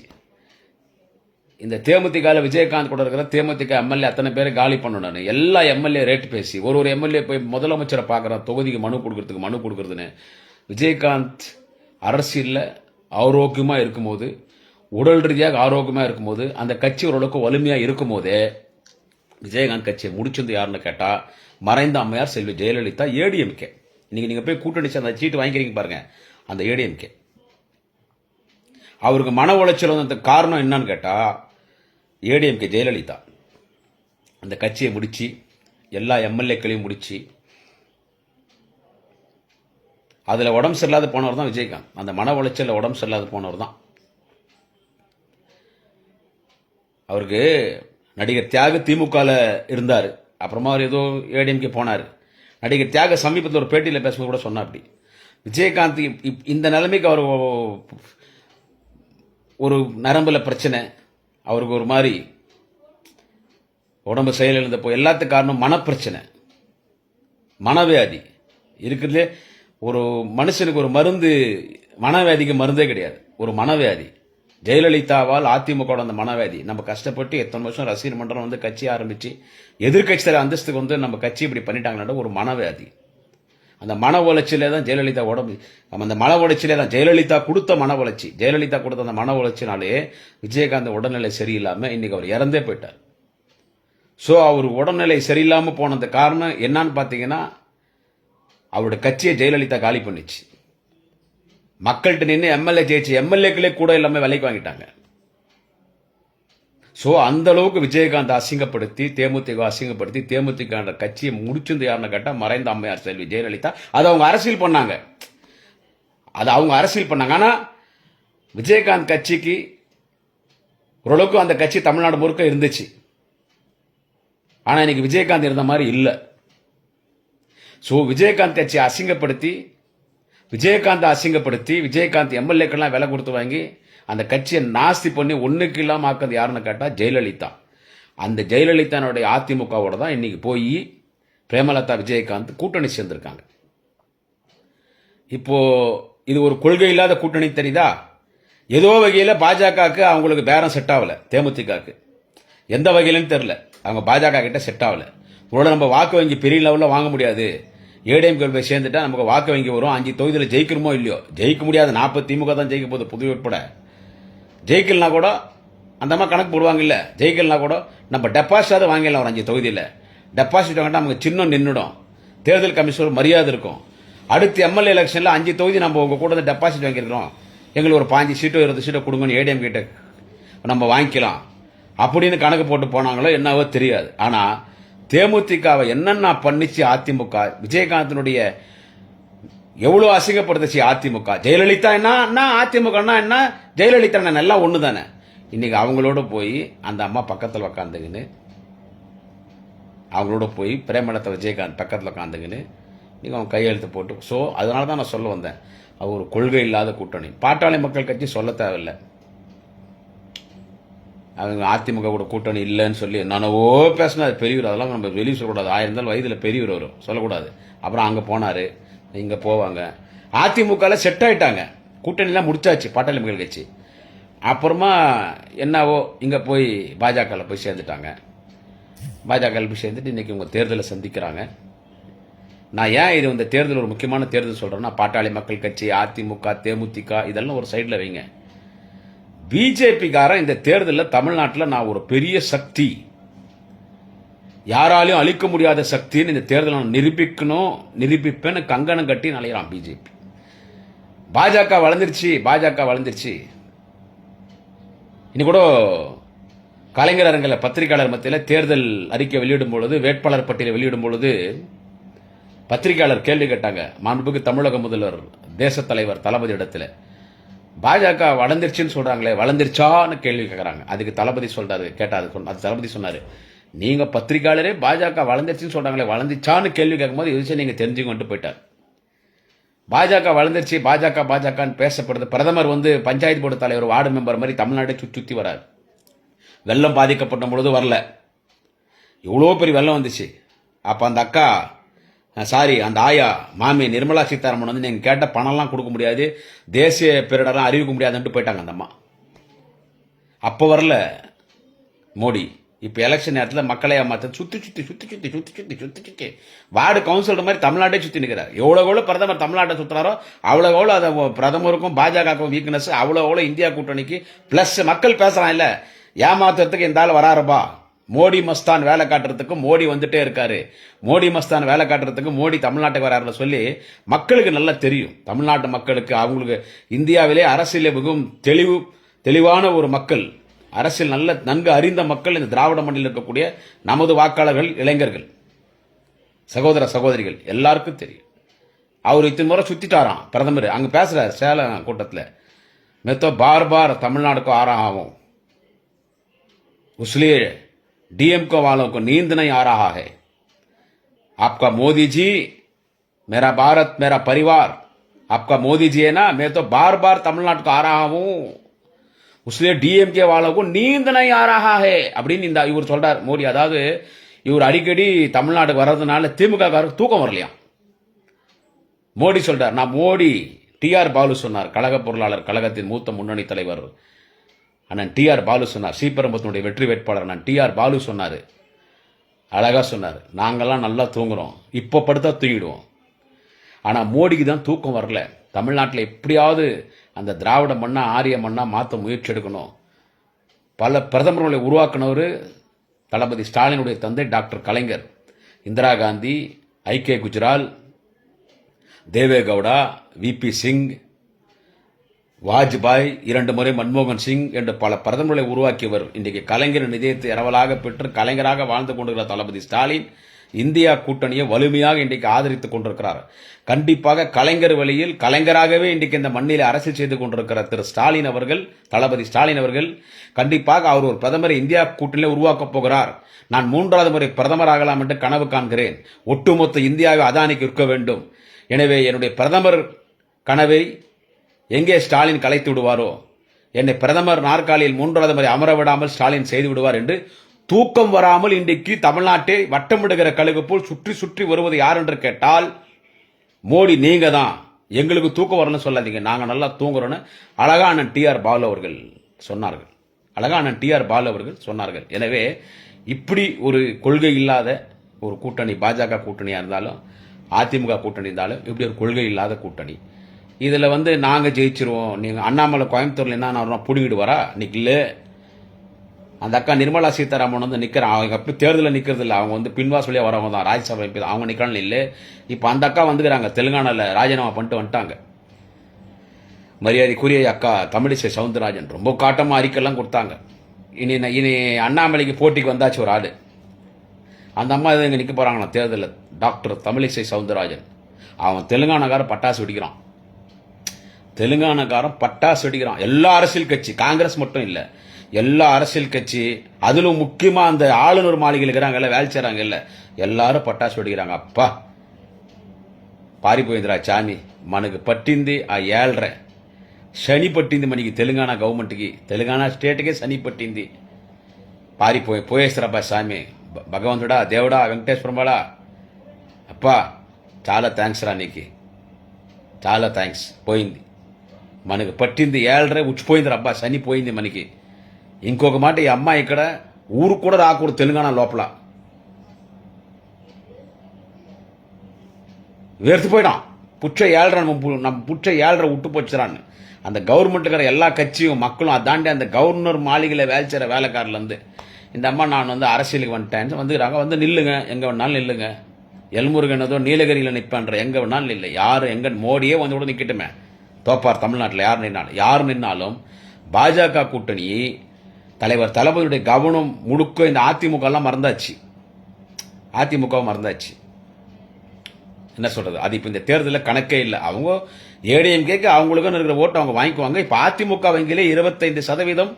இந்த தேமுதிகால விஜயகாந்த் கூட இருக்கிற தேமுதிக எம்எல்ஏ அத்தனை பேரை காலி பண்ணணும் எல்லா எம்எல்ஏ ரேட் பேசி ஒரு ஒரு எம்எல்ஏ போய் முதலமைச்சரை பார்க்குறான் தொகுதிக்கு மனு கொடுக்கறதுக்கு மனு கொடுக்குறதுன்னு. விஜயகாந்த் அரசியலில் ஆரோக்கியமாக இருக்கும்போது உடல் ரீதியாக ஆரோக்கியமாக இருக்கும்போது அந்த கட்சி ஓரளவுக்கு வலிமையாக இருக்கும்போதே விஜயகாந்த் கட்சியை முடிச்சது யாருன்னு கேட்டால் மறைந்த அம்மையார் செல்வி ஜெயலலிதா ஏடிஎம்கே இன்றைக்கி நீங்கள் போய் கூட்டணி சேர்ந்த சீட்டு வாங்கிக்கிறீங்க பாருங்கள் அந்த ஏடிஎம்கே அவருக்கு மன உளைச்சல் வந்ததுக்கு காரணம் என்னன்னு கேட்டால் ஏடிஎம்கே ஜெயலலிதா. அந்த கட்சியை முடித்து எல்லா எம்எல்ஏக்களையும் முடித்து அதில் உடம்பு சரியில்லாத போனவர் தான் விஜயகாந்த். அந்த மன உளைச்சலில் உடம்பு சரியில்லாத போனவர் தான். அவருக்கு நடிகர் தியாக திமுகவில் இருந்தார். அப்புறமா அவர் ஏதோ ஏடிஎம்கே போனார். நடிகர் தியாக சமீபத்தில் ஒரு பேட்டியில் பேசும்போது கூட சொன்னா அப்படி விஜயகாந்த் இப்- இந்த நிலைமைக்கு அவர் ஒரு நரம்பில் பிரச்சனை அவருக்கு ஒரு மாதிரி உடம்பு செயலிழந்தப்போ எல்லாத்துக்கு காரணம் மனப்பிரச்சனை. மனவியாதி இருக்கிறதுலே ஒரு மனுஷனுக்கு ஒரு மருந்து மனவியாதிக்கு மருந்தே கிடையாது. ஒரு மனவியாதி ஜெயலலிதாவால் அதிமுக அந்த மனவியாதி நம்ம கஷ்டப்பட்டு எத்தனை வருஷம் ரசிகர் மன்றம் வந்து கட்சி ஆரம்பித்து எதிர்கட்சி தர அந்தஸ்துக்கு வந்து நம்ம கட்சி இப்படி பண்ணிட்டாங்கன்னா ஒரு மனவியாதி அந்த மன உளைச்சலே தான் ஜெயலலிதா உடம்பு அந்த மன உளைச்சலே தான். ஜெயலலிதா கொடுத்த மன உளைச்சி. ஜெயலலிதா கொடுத்த அந்த மன உளைச்சினாலே விஜயகாந்த் உடல்நிலை சரியில்லாமல் இன்னைக்கு அவர் இறந்தே போயிட்டார். ஸோ அவர் உடல்நிலை சரியில்லாமல் போனது காரணம் என்னன்னு பார்த்தீங்கன்னா அவரோட கட்சியை ஜெயலலிதா காலி பண்ணிச்சு. மக்கள்கிட்ட நின்று எம்எல்ஏ ஜெயிச்சு எம்எல்ஏக்களே கூட எல்லாமே விலைக்கு வாங்கிட்டாங்க. ஸோ அந்த அளவுக்கு விஜயகாந்த் அசிங்கப்படுத்தி தேமுதிக அசிங்கப்படுத்தி தேமுதிக கட்சியை முடிச்சிருந்து யாருன்னு கேட்டால் மறைந்த அம்மையார் செல்வி ஜெயலலிதா. அதை அவங்க அரசியல் பண்ணாங்க. அது அவங்க அரசியல் பண்ணாங்க. ஆனால் விஜயகாந்த் கட்சிக்கு ஓரளவுக்கு அந்த கட்சி தமிழ்நாடு முழுக்க இருந்துச்சு. ஆனால் இன்னைக்கு விஜயகாந்த் இருந்த மாதிரி இல்லை. ஸோ விஜயகாந்த் கட்சியை அசிங்கப்படுத்தி விஜயகாந்த் அசிங்கப்படுத்தி விஜயகாந்த் எம்எல்ஏக்கெல்லாம் விலை கொடுத்து வாங்கி அந்த கட்சியை நாஸ்தி பண்ணி ஒன்றுக்கு இல்லாமல் ஆக்குறது யாருன்னு கேட்டால் ஜெயலலிதா. அந்த ஜெயலலிதானுடைய அதிமுகவோட தான் இன்றைக்கி போய் பிரேமலதா விஜயகாந்த் கூட்டணி சேர்ந்திருக்காங்க. இப்போது இது ஒரு கொள்கை இல்லாத கூட்டணி தெரியுதா? ஏதோ வகையில் பாஜகவுக்கு அவங்களுக்கு பேரம் செட் ஆகல தேமுதிகக்கு எந்த வகையிலும் தெரில அவங்க பாஜக கிட்ட செட் ஆகலை. உடனே நம்ம வாக்கு வங்கி பெரிய லெவலில் வாங்க முடியாது. ஏடிஎம் போய் சேர்ந்துட்டா நமக்கு வாக்கு வங்கி வரும். அஞ்சு தொகுதியில் ஜெயிக்கணுமோ இல்லையோ? ஜெயிக்க முடியாது நாற்பது திமுக தான் ஜெயிக்க போகுது புது உட்பட. ஜெயிக்கலனா கூட அந்த மாதிரி கணக்கு போடுவாங்கல்ல ஜெயிக்கலனா கூட நம்ம டெபாசிட்டாவது வாங்கிடலாம் ஒரு அஞ்சு தொகுதியில். டெபாசிட் வாங்கிட்டா நமக்கு சின்னம் நின்றுடும் தேர்தல் கமிஷனர் மரியாதை இருக்கும். அடுத்து எம்எல்ஏ எலெக்ஷனில் அஞ்சு தொகுதி நம்ம உங்கள் கூட வந்து டெபாசிட் வாங்கியிருக்கிறோம். எங்களுக்கு ஒரு பாஞ்சு சீட்டோ இருபது சீட்டோ கொடுங்கன்னு ஏடிஎம் கிட்ட நம்ம வாங்கிக்கலாம். அப்படின்னு கணக்கு போட்டு போனாங்களோ என்னவோ தெரியாது. ஆனால் தேமுதிகவை என்னென்ன பண்ணிச்சு அதிமுக விஜயகாந்தினுடைய எவ்வளோ அசிங்கப்படுத்துச்சு அதிமுக? ஜெயலலிதா என்ன? என்ன என்ன? ஜெயலலிதா என்ன? எல்லாம் ஒன்று தானே இன்னைக்கு அவங்களோட போய் அந்த அம்மா பக்கத்தில் உக்காந்துக்கின்னு அவங்களோட போய் பிரேமலத்தை விஜயகாந்த் பக்கத்தில் உக்காந்துக்கின்னு இன்றைக்கி அவங்க கையெழுத்து போட்டு ஸோ அதனால தான் நான் சொல்ல வந்தேன். அவர் ஒரு கொள்கை இல்லாத கூட்டணி. பாட்டாளி மக்கள் கட்சி சொல்ல தேவையில்லை. அவங்க அதிமுக கூட கூட்டணி இல்லைன்னு சொல்லி நானவோ பேசினா அது பெரியவர் அதெல்லாம் நம்ம வெளியே சொல்லக்கூடாது. ஆயிரம் இருந்தாலும் வயதில் பெரியவர் வரும் சொல்லக்கூடாது. அப்புறம் அங்கே போனார். இங்கே போவாங்க. அதிமுகவில் செட் ஆகிட்டாங்க கூட்டணிலாம் முடிச்சாச்சு பாட்டாளி மக்கள் கட்சி. அப்புறமா என்னவோ இங்கே போய் பாஜகவில் போய் சேர்ந்துட்டாங்க. பாஜகவில் போய் சேர்ந்துட்டு இன்றைக்கி உங்கள் தேர்தலை சந்திக்கிறாங்க. நான் ஏன் இது இந்த தேர்தல் ஒரு முக்கியமான தேர்தல் சொல்கிறேன்னா பாட்டாளி மக்கள் கட்சி அதிமுக தேமுதிக இதெல்லாம் ஒரு சைடில் வைங்க. பிஜேபிக்காரன் இந்த தேர்தலில் தமிழ்நாட்டில் நான் ஒரு பெரிய சக்தி. யாராலையும் அழிக்க முடியாத சக்தின்னு இந்த தேர்தலை நான் நிரூபிக்கணும் நிரூபிப்பேன்னு கங்கணம் கட்டி நலையிறான் பிஜேபி பாஜக வளர்ந்துருச்சு பாஜக வளர்ந்துருச்சு. இன்னும் கூட கலைஞர் அரங்கில் பத்திரிகையாளர் மத்தியில் தேர்தல் அறிக்கை வெளியிடும் பொழுது வேட்பாளர் பட்டியலை வெளியிடும் பொழுது பத்திரிகையாளர் கேள்வி கேட்டாங்க. மாண்புக்கு தமிழக முதல்வர் தேசத் தலைவர் தளபதி இடத்துல. பாஜக வளர்ந்துருச்சுன்னு சொல்கிறாங்களே வளர்ந்துருச்சான்னு கேள்வி கேட்குறாங்க அதுக்கு தளபதி சொல்கிறாரு கேட்டார் அது சொன்ன- தளபதி சொன்னார். நீங்கள் பத்திரிகையாளரே பாஜக வளர்ந்துருச்சுன்னு சொல்கிறாங்களே வளர்ந்துச்சான்னு கேள்வி கேட்கும்போது இது நீங்கள் நீங்க தெரிஞ்சுக்கொண்டு போயிட்டார். பாஜக வளர்ந்துருச்சு பாஜக பாஜகன்னு பேசப்படுது. பிரதமர் வந்து பஞ்சாயத்து போர்டு தலைவர் வார்டு மெம்பர் மாதிரி தமிழ்நாட்டை சுற்றி சுற்றி வரார். வெள்ளம் பாதிக்கப்பட்ட பொழுது வரல. இவ்வளோ பெரிய வெள்ளம் வந்துச்சு. அப்போ அந்த அக்கா சாரி அந்த ஆயா மாமி நிர்மலா சீதாராமன் வந்து நீங்கள் கேட்ட பணம்லாம் கொடுக்க முடியாது தேசிய பேரிடரெலாம் அறிவிக்க முடியாதுன்ட்டு போயிட்டாங்க அந்த அம்மா. அப்போ வரல மோடி. இப்போ எலெக்ஷன் நேரத்தில் மக்களை ஏமாற்ற சுற்றி சுற்றி சுற்றி சுற்றி சுற்றி சுற்றி சுற்றி சுற்றி வார்டு கவுன்சிலர் மாதிரி தமிழ்நாட்டே சுற்றி நிற்கிறார் எவ்வளோ எவ்வளோ பிரதமர் தமிழ்நாட்டை சுற்றுறாரோ அவ்வளோ எவ்வளோ அதை பிரதமருக்கும் பாஜகவுக்கும் வீக்னஸ் அவ்வளோ எவ்வளோ இந்தியா கூட்டணிக்கு ப்ளஸ் மக்கள் பேசுகிறான் இல்லை. ஏமாத்துறதுக்கு இந்த ஆள் வராருப்பா. மோடி மஸ்தான் வேலை காட்டுறதுக்கு மோடி வந்துட்டே இருக்காரு. மோடி மஸ்தான் வேலை காட்டுறதுக்கு மோடி தமிழ்நாட்டுக்கு வராருன்னு சொல்லி மக்களுக்கு நல்லா தெரியும். தமிழ்நாட்டு மக்களுக்கு அவங்களுக்கு இந்தியாவிலே அரசியலே மிகவும் தெளிவு தெளிவான ஒரு மக்கள். அரசியல் நல்ல நன்கு அறிந்த மக்கள் இந்த திராவிட மண்ணில் இருக்கக்கூடிய நமது வாக்காளர்கள் இளைஞர்கள் சகோதர சகோதரிகள் எல்லாருக்கும் தெரியும் அவர் இத்தனை முறை சுத்திட்டாராம் பிரதமர் அங்க பேசுறாரு சேலம் கூட்டத்தில் மெத்தோ பார் பார் தமிழ்நாடு को आ रहा हूं इसलिए डीएमको वालों को नींद नहीं आ रहा है आपका मोदी जी मेरा भारत मेरा परिवार आपका मोदी जी है ना मैं तो बार बार तमिलनाडु को आ रहा हूं உஸ்லே டிஎம்கே வாழக்கும் நீந்தனை யாராக அப்படின்னு இந்த இவர் சொல்றார் மோடி. அதாவது இவர் அடிக்கடி தமிழ்நாடு வர்றதுனால திமுகக்காரருக்கு தூக்கம் வரலையா? மோடி சொல்றார் நான் மோடி. டிஆர் பாலு சொன்னார் கழக பொருளாளர் கழகத்தின் மூத்த முன்னணி தலைவர். அண்ணன் டிஆர் பாலு சொன்னார் சீப்பரம்பத்தினுடைய வெற்றி வேட்பாளர் அண்ணன் டிஆர் பாலு சொன்னார். அழகாக சொன்னார் நாங்கள்லாம் நல்லா தூங்குறோம் இப்போ படுத்தா தூங்கிடுவோம். ஆனால் மோடிக்கு தான் தூக்கம் வரல. தமிழ்நாட்டில் எப்படியாவது அந்த திராவிட மண்ணா ஆரிய மண்ணா மாற்ற முயற்சி எடுக்கணும். பல பிரதமர்களை உருவாக்கினவர் தளபதி ஸ்டாலினுடைய தந்தை doctor Kalaignar. Indira Gandhi I K. Gujral Deve Gowda V P Singh Vajpayee இரண்டு முறை மன்மோகன் சிங் என்று பல பிரதமர்களை உருவாக்கியவர். இன்றைக்கு கலைஞரின் இதயத்தை இரவலாக பெற்று கலைஞராக வாழ்ந்து கொண்டிருக்கிற தளபதி ஸ்டாலின் இந்தியா கூட்டணியை வலிமையாக இன்றைக்கு ஆதரித்துக் கொண்டிருக்கிறார். கண்டிப்பாக கலைஞர் வழியில் கலைஞராகவே இன்றைக்கு இந்த மண்ணில் அரசியல் செய்து கொண்டிருக்கிற திரு ஸ்டாலின் அவர்கள் தளபதி ஸ்டாலின் அவர்கள் கண்டிப்பாக அவர் ஒரு பிரதமரை இந்தியா கூட்டணியை உருவாக்கப் போகிறார். நான் மூன்றாவது முறை பிரதமராகலாம் என்று கனவு காண்கிறேன். ஒட்டுமொத்த இந்தியாவை அதானிக்கு இருக்க வேண்டும். எனவே என்னுடைய பிரதமர் கனவை எங்கே ஸ்டாலின் கலைத்து விடுவாரோ? என்னை பிரதமர் நாற்காலியில் மூன்றாவது முறை அமர விடாமல் ஸ்டாலின் செய்து விடுவார் என்று தூக்கம் வராமல் இன்றைக்கு தமிழ்நாட்டை வட்டமிடுகிற கழுகு போல் சுற்றி சுற்றி வருவது யார் என்று கேட்டால் மோடி நீங்க தான். எங்களுக்கு தூக்கம் வரணும்னு சொல்லாதீங்க. நாங்கள் நல்லா தூங்குறோன்னு அழகா அண்ணன் டிஆர் பாலு அவர்கள் சொன்னார்கள். அழகா அண்ணன் டிஆர் பாலு அவர்கள் சொன்னார்கள். எனவே இப்படி ஒரு கொள்கை இல்லாத ஒரு கூட்டணி பாஜக கூட்டணியாக இருந்தாலும் அதிமுக கூட்டணி இருந்தாலும் இப்படி ஒரு கொள்கை இல்லாத கூட்டணி. இதில் வந்து நாங்கள் ஜெயிச்சிருவோம். நீங்கள் அண்ணாமலை கோயம்புத்தூரில் என்ன புடிங்கிட்டு வரா இன்னைக்கு இல்லை அந்த அக்கா நிர்மலா சீதாராமன் வந்து நிற்கிறான் அவங்க அப்படி தேர்தலில் நிற்கிறது இல்லை அவங்க வந்து பின்வாசலியாக வரவங்க தான். ராஜ்யசபா எம்பி அவங்க நிற்கிறாங்க இல்லை. இப்போ அந்த அக்கா வந்துக்கிறாங்க. தெலுங்கானாவில் ராஜினாமா பண்ணிட்டு வந்துட்டாங்க. மரியாதைக்குரிய அக்கா தமிழிசை சவுந்தரராஜன். ரொம்ப காட்டமாக அறிக்கைலாம் கொடுத்தாங்க. இனி இனி அண்ணாமலைக்கு போட்டிக்கு வந்தாச்சு ஒரு ஆள். அந்த அம்மா இது இங்கே நிற்க போகிறாங்களா தேர்தலில். டாக்டர் தமிழிசை சவுந்தரராஜன். அவன் தெலுங்கானாக்காரன் பட்டாசு வெடிக்கிறான். தெலுங்கானாக்காரன் பட்டாசு வெடிக்கிறான். எல்லா அரசியல் கட்சி. காங்கிரஸ் மட்டும் இல்லை. எல்லா அரசியல் கட்சி அதிலும் முக்கியமா அந்த ஆளுநர் மாளிகையில் இருக்கிறாங்கல்ல வேலை செய்றாங்கல்ல எல்லாரும் பட்டாசு வெடிக்கிறாங்க அப்பா పారిపోయిందిరా చాని మనకు పట్టింది ఆ ఏళ్ళరే శని పట్టింది మనకి తెలంగాణ గవర్నమెంట్కి తెలంగాణ స్టేట్కే శని పట్టింది పారిపోయి పోయేస్తారబ్బా స్వామి భ- భగవంతుడా దేవుడా వెంకటేశ్వరమడా అప్పా చాలా థ్యాంక్స్ రా నీకు చాలా థ్యాంక్స్ పోయింది మనకు పట్టింది ఏళ్ళరే ఉచ్చిపోయింది అబ్బా శని పోయింది మనకి ఇంకొక మాట ఈ అమ్మాయి ఇక్కడ ఊరు కూడా రాకూడదు తెలంగాణ లోపల வெறுத்து போயிடான் புற்ற ஏழ்ரை நம்ம நம்ம புற்ற ஏழ்ரை விட்டு போச்சுறான்னு அந்த கவர்மெண்ட்டுக்கிற எல்லா கட்சியும் மக்களும் அதாண்டி அந்த கவர்னர் மாளிகையில் வேலை செய்கிற வேலைக்காரிலேருந்து இந்த அம்மா நான் வந்து அரசியலுக்கு வந்துட்டேன் வந்துக்கிறாங்க வந்து நில்லுங்க எங்கே வேணாலும் நில்லுங்க எல்முருகன் ஏதோ நீலகிரியில் நிற்பேன்ற எங்கே வேணாலும் இல்லை யார் எங்கே மோடியே வந்து கூட நிற்கட்டுமே தோப்பார் தமிழ்நாட்டில் யார் நின்னாலும் யார் நின்னாலும் பாஜக கூட்டணி தலைவர் தளபதியுடைய கவனம் முழுக்க இந்த அதிமுக எல்லாம் மறந்தாச்சு. அதிமுகவும் மறந்தாச்சு. என்ன சொல்றது? அது இப்போ இந்த தேர்தலில் கணக்கே இல்லை. அவங்க ஏடிஎம்கேக்கு அவங்களுக்கும் இருக்கிற ஓட்டு அவங்க வாங்கிக்குவாங்க. இப்போ அதிமுக வங்கியிலே இருபத்தைந்து சதவீதம்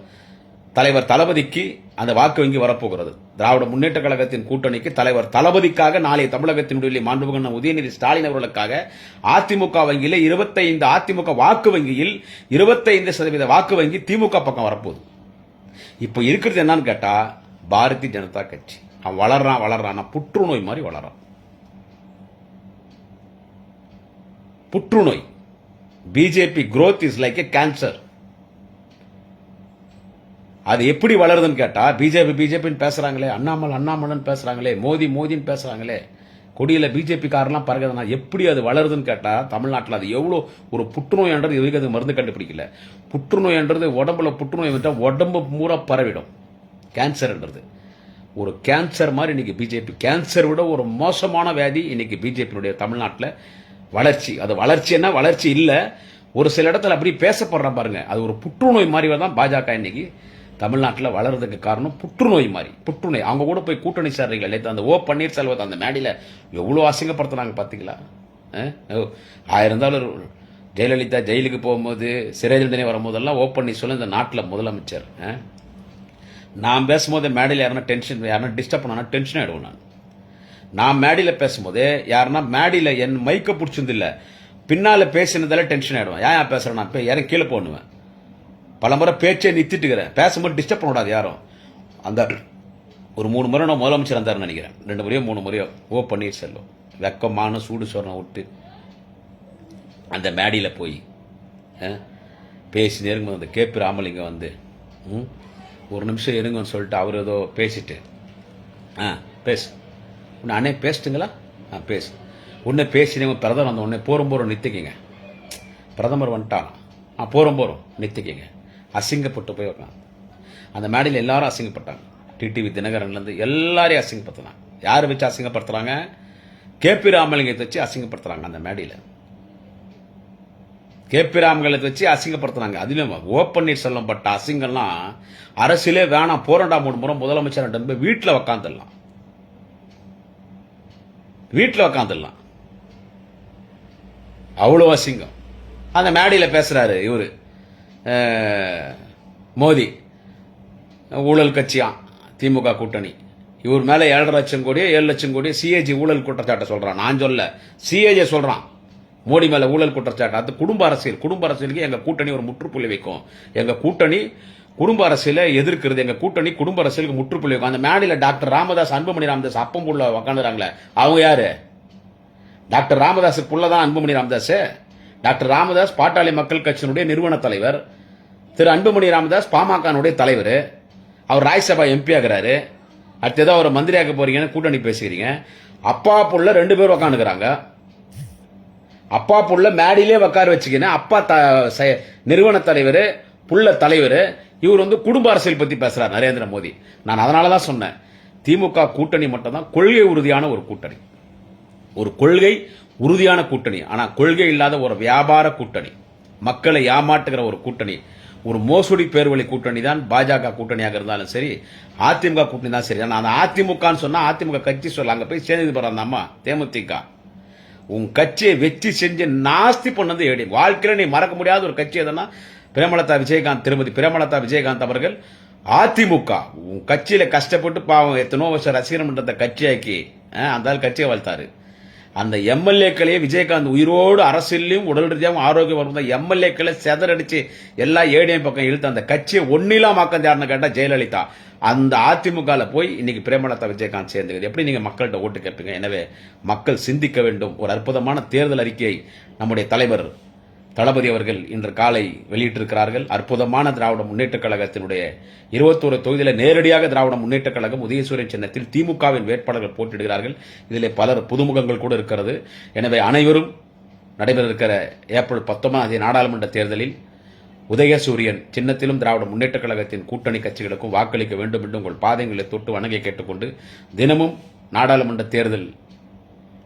தலைவர் தளபதிக்கு அந்த வாக்கு வங்கி வரப்போகிறது. திராவிட முன்னேற்ற கழகத்தின் கூட்டணிக்கு தலைவர் தளபதிக்காக நாளைய தமிழகத்தினுடைய மாண்புகண்ண உதயநிதி ஸ்டாலின் அவர்களுக்காக அதிமுக வங்கியிலே இருபத்தைந்து அதிமுக வாக்கு வங்கியில் இருபத்தைந்து சதவீத வாக்கு வங்கி திமுக பக்கம் வரப்போகுது. இப்போ இருக்கிறது என்னன்னு கேட்டால் பாரதிய ஜனதா கட்சி. அவன் வளர்றான் வளர்றான். புற்றுநோய் மாதிரி வளரான் புற்றுநோய். BJP growth is like a cancer அது எப்படி வளருதுன்னு கேட்டால் பிஜேபி பிஜேபின்னு பேசுகிறாங்களே அண்ணாமலை அண்ணாமலைன்னு பேசுகிறாங்களே மோதி மோதின்னு பேசுகிறாங்களே கொடியில் பிஜேபி காரெல்லாம் பறகுதுன்னா எப்படி அது வளருதுன்னு கேட்டால் தமிழ்நாட்டில் அது எவ்வளோ ஒரு புற்றுநோய்ன்றது இதுக்கு அது மருந்து கண்டுபிடிக்கல. புற்றுநோய்ன்றது உடம்புல புற்றுநோய் வந்துட்டால் உடம்பு பூரா பரவிடும். கேன்சர்ன்றது ஒரு கேன்சர் மாதிரி இன்னைக்கு பிஜேபி கேன்சர் விட ஒரு மோசமான வியாதி இன்னைக்கு பிஜேபியினுடைய தமிழ்நாட்டில் வளர்ச்சி. அது வளர்ச்சின்னா வளர்ச்சி இல்லை. ஒரு சில இடத்துல அப்படி பேசப்படுற பாருங்க. அது ஒரு புற்றுநோய் மாதிரி தான் பாஜக இன்னைக்கு தமிழ்நாட்டில் வளர்றதுக்கு காரணம் புற்றுநோய் மாதிரி. புற்றுநோய். அவங்க கூட போய் கூட்டணி சேர்றீங்களா நேற்று அந்த ஓ பன்னீர்செல்வத்தை அந்த மேடையில் எவ்வளோ அசிங்கப்படுத்துனாங்க பார்த்தீங்களா அஹ்? ஓ, ஆயிரம் இருந்தாலும் ஜெயலலிதா ஜெயிலுக்கு போகும்போது சிறை தண்டனை வரும்போதெல்லாம் ஓ பன்னீர்செல்வம் இந்த நாட்டில் முதலமைச்சர். நான் பேசும்போது மேடையில் யாருன்னா டென்ஷன் யாருன்னா டிஸ்டர்ப் பண்ணா டென்ஷன் ஆகிடுவோம் நான். நான் மேடையில் பேசும்போது யாருன்னா மேடையில் என் மைக்கை பிடிச்சிருந்தில்ல பின்னால் பேசினதால டென்ஷன் ஆகிடுவேன் ஏன் பேசுகிறேன் நான்? போய் யாரும் கீழே போடுவேன் பல முறை பேச்சே நிறுத்திட்டுக்கிறேன். பேசும்போது டிஸ்டர்ப் பண்ணக்கூடாது யாரும். அந்த ஒரு மூணு முறை நான் முதலமைச்சர் இருந்தார்னு நினைக்கிறேன். ரெண்டு முறையோ மூணு முறையோ ஓ பன்னீர்செல்வம். வெக்கமான சூடு சொரணம் விட்டு அந்த மேடையில் போய் பேசி நெருங்க வந்து கேபி ராமலிங்கம் வந்து ம், ஒரு நிமிஷம் இருங்கன்னு சொல்லிட்டு அவர் ஏதோ பேசிட்டு ஆ பேசு. உன்னை அண்ணே பேசிட்டுங்களா? ஆ பேசு. உன்னை பேசினவங்க பிரதமர் வந்த உடனே போரும் போகிறோம் நிறுத்திக்கிங்க. பிரதமர் வந்துட்டான் ஆ போகிறோம் போகிறோம் நிறுத்திக்கிங்க. அசிங்கப்பட்டு போய் உட்காந்து அந்த மேடையில் எல்லாரும் அசிங்கப்பட்டாங்க. டிடிவி தினகரன்லேருந்து எல்லாரையும் அசிங்கப்படுத்துனாங்க. யார் வச்சு அசிங்கப்படுத்துகிறாங்க கேபி ராமலிங்கத்தை வச்சு அசிங்கப்படுத்துகிறாங்க அந்த மேடையில். கேபி ராமலிங்கத்தை வச்சு அசிங்கப்படுத்துனாங்க அதிலும் ஓ பன்னீர்செல்வம் பட்ட அசிங்கம்லாம் அரசியலே வேணாம் போராண்டா மூணு முறை முதலமைச்சர் போய் வீட்டில் உக்காந்துடலாம். வீட்டில் உக்காந்துடலாம். அவ்வளோ அசிங்கம். அந்த மேடையில் பேசுகிறாரு இவர். மோடி ஊழல் கட்சியாம் திமுக கூட்டணி. இவர் மேலே ஏழரை லட்சம் கோடி ஏழு லட்சம் கோடி சிஏஜி ஊழல் குற்றச்சாட்டை சொல்றான். நான் சொல்ல சிஏஜி சொல்றான். மோடி மேலே ஊழல் குற்றச்சாட்டு. அது குடும்ப அரசியல். குடும்ப அரசியலுக்கு எங்க கூட்டணி ஒரு முற்றுப்புள்ளி வைக்கும். எங்க கூட்டணி குடும்ப அரசியல எதிர்க்கிறது. எங்க கூட்டணி குடும்ப அரசியலுக்கு முற்றுப்புள்ளி வைக்கும். அந்த மேடையில் டாக்டர் ராமதாஸ் அன்புமணி ராமதாஸ் அப்பம் உள்ள உக்காந்துறாங்களே. அவங்க யாரு? டாக்டர் ராமதாஸுக்குள்ள புள்ளதான் அன்புமணி ராமதாஸ்? டாக்டர் ராமதாஸ் பாட்டாளி மக்கள் கட்சியினுடைய நிறுவன தலைவர். திரு அன்புமணி ராமதாஸ் பாமகனுடைய தலைவர். அவர் ராஜ்யசபா எம்பி ஆகிறாரு. அடுத்தது அவர் மந்திரியாக்க போறீங்கன்னு கூட்டணி பேசுகிறீங்க. அப்பா புள்ள ரெண்டு பேர் உக்காந்துக்கிறாங்க. அப்பா புள்ள மேடையிலே உட்கார வச்சுக்கின்னு அப்பா த நிறுவன தலைவர் புள்ள தலைவர் இவர் வந்து குடும்ப அரசியல் பற்றி பேசுகிறார் நரேந்திர மோடி. நான் அதனால தான் சொன்னேன். திமுக கூட்டணி மட்டும் தான் கொள்கை உறுதியான ஒரு கூட்டணி. ஒரு கொள்கை உறுதியான கூட்டணி. ஆனால் கொள்கை இல்லாத ஒரு வியாபார கூட்டணி மக்களை ஏமாற்றுகிற ஒரு கூட்டணி ஒரு மோசடி பேர்வழி கூட்டணி தான் பாஜக கூட்டணியாக இருந்தாலும் சரி அதிமுக கூட்டணி தான் சரி. ஆனால் அந்த அதிமுகன்னு சொன்னால் அதிமுக கட்சி சொல்ல அங்கே போய் சேர்ந்து போறாங்க அம்மா தேமுதிக. உன் கட்சியை வெற்றி செஞ்சு நாஸ்தி பண்ணது ஏடி வாழ்க்கையில் நீ மறக்க முடியாத ஒரு கட்சி எதுனா பிரேமலதா விஜயகாந்த் திருமதி பிரேமலதா விஜயகாந்த் அவர்கள் அதிமுக. உன் கட்சியில் கஷ்டப்பட்டு பாவம் எத்தனோ வருஷம் ரசிகர் மன்றத்தை கட்சியாக்கி அந்த கட்சியை வளர்த்தாரு அந்த எம்எல்ஏக்களையே விஜயகாந்த் உயிரோடு அரசியலையும் உடல் ரீதியாகவும் ஆரோக்கியம் வரும் எம்எல்ஏக்களை செதறடிச்சு எல்லா ஏடிஎம் பக்கம் இழுத்து அந்த கட்சியை ஒன்னிலாமாக்கம் யாருன்னு கேட்டால் ஜெயலலிதா. அந்த அதிமுகவில் போய் இன்னைக்கு பிரேமலதா விஜயகாந்த் சேர்ந்துக்குது. எப்படி நீங்கள் மக்கள்கிட்ட ஓட்டு கேட்பீங்க? எனவே மக்கள் சிந்திக்க வேண்டும். ஒரு அற்புதமான தேர்தல் அறிக்கையை நம்முடைய தலைவர் தளபதி அவர்கள் இன்று காலை வெளியிட்டிருக்கிறார்கள். அற்புதமான திராவிட முன்னேற்றக் கழகத்தினுடைய இருபத்தோரு தொகுதியில் நேரடியாக திராவிட முன்னேற்றக் கழகம் உதயசூரியன் சின்னத்தில் திமுகவின் வேட்பாளர்கள் போட்டியிடுகிறார்கள். இதில் பலர் புதுமுகங்கள் கூட இருக்கிறது. எனவே அனைவரும் நடைபெற இருக்கிற ஏப்ரல் பத்தொன்பதாம் தேதி நாடாளுமன்ற தேர்தலில் உதயசூரியன் சின்னத்திலும் திராவிட முன்னேற்றக் கழகத்தின் கூட்டணி கட்சிகளுக்கும் வாக்களிக்க வேண்டும் என்று உங்கள் பாதங்களை தொட்டு வணங்கி கேட்டுக்கொண்டு தினமும் நாடாளுமன்ற தேர்தல்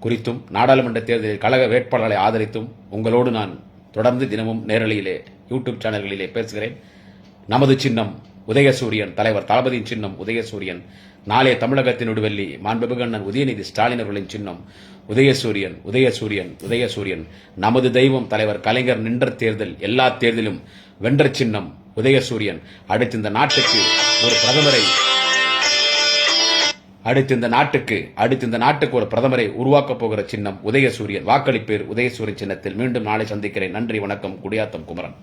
குறித்தும் நாடாளுமன்ற தேர்தலில் கழக வேட்பாளர்களை ஆதரித்தும் உங்களோடு நான் தொடர்ந்து தினமும் நேரலையிலே யூடியூப் சேனல்களிலே பேசுகிறேன். நமது சின்னம் உதயசூரியன் தலைவர் தளபதியின் சின்னம் உதயசூரியன். நாளைய தமிழகத்தின் விடுவெள்ளி மாண்புமிகு உதயநிதி ஸ்டாலின் அவர்களின் சின்னம் உதயசூரியன் உதயசூரியன் உதயசூரியன். நமது தெய்வம் தலைவர் கலைஞர் நின்ற தேர்தல் எல்லா தேர்தலும் வென்ற சின்னம் உதயசூரியன். அடுத்து இந்த நாட்டுக்கு ஒரு பிரதமரை அடுத்து இந்த நாட்டுக்கு அடுத்து இந்த நாட்டுக்கு ஒரு பிரதமரை உருவாக்கப் போகிற சின்னம் உதயசூரியன். வாக்களிப்பேர் உதயசூரியன் சின்னத்தில் மீண்டும் நாளை சந்திக்கிறேன். நன்றி வணக்கம். குடியாத்தம் குமரன்.